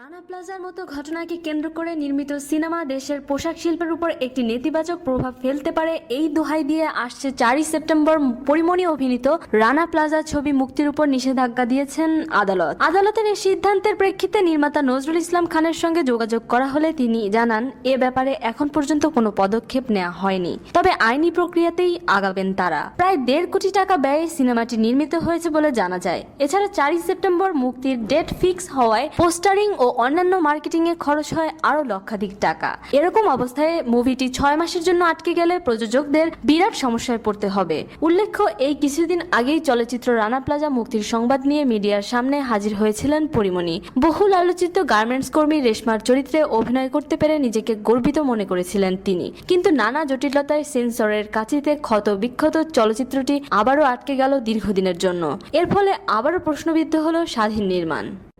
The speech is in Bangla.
রানা প্লাজার মতো ঘটনাকে কেন্দ্র করে নির্মিত সিনেমা দেশের পোশাক শিল্পের উপর একটি নেতিবাচক প্রভাব ফেলতে পারে এই দোহাই দিয়ে আসছে চারই সেপ্টেম্বর পরিমণি অভিনীত রানা প্লাজা ছবি মুক্তির উপর নিষেধাজ্ঞা দিয়েছেন আদালত। আদালতের এই সিদ্ধান্তের প্রেক্ষিতে নির্মাতা নজরুল ইসলাম খানের সঙ্গে যোগাযোগ করা হলে তিনি জানান, এ ব্যাপারে এখন পর্যন্ত কোনো পদক্ষেপ নেওয়া হয়নি। তবে আইনি প্রক্রিয়াতেই আগাবেন তারা। প্রায় দেড় কোটি টাকা ব্যয়ে সিনেমাটি নির্মিত হয়েছে বলে জানা যায়। এছাড়া চারই সেপ্টেম্বর মুক্তির ডেট ফিক্স হওয়ায় পোস্টারিং ও অন্যান্য মার্কেটিং এ খরচ হয় আরও লক্ষাধিক টাকা। এরকম অবস্থায় মুভিটি ছয় মাসের জন্য আটকে গেলে প্রযোজকদের বিরাট সমস্যায় পড়তে হবে। উল্লেখ্য, এই কিছুদিন আগেই চলচ্চিত্র রানা প্লাজা মুক্তির সংবাদ নিয়ে মিডিয়ার সামনে হাজির হয়েছিলেন পরিমণি। বহুল আলোচিত গার্মেন্টস কর্মী রেশমার চরিত্রে অভিনয় করতে পেরে নিজেকে গর্বিত মনে করেছিলেন তিনি। কিন্তু নানা জটিলতায় সেন্সরের কাছিতে ক্ষত বিক্ষত চলচ্চিত্রটি আবারও আটকে গেল দীর্ঘদিনের জন্য। এর ফলে আবারও প্রশ্নবিদ্ধ হল স্বাধীন নির্মাণ।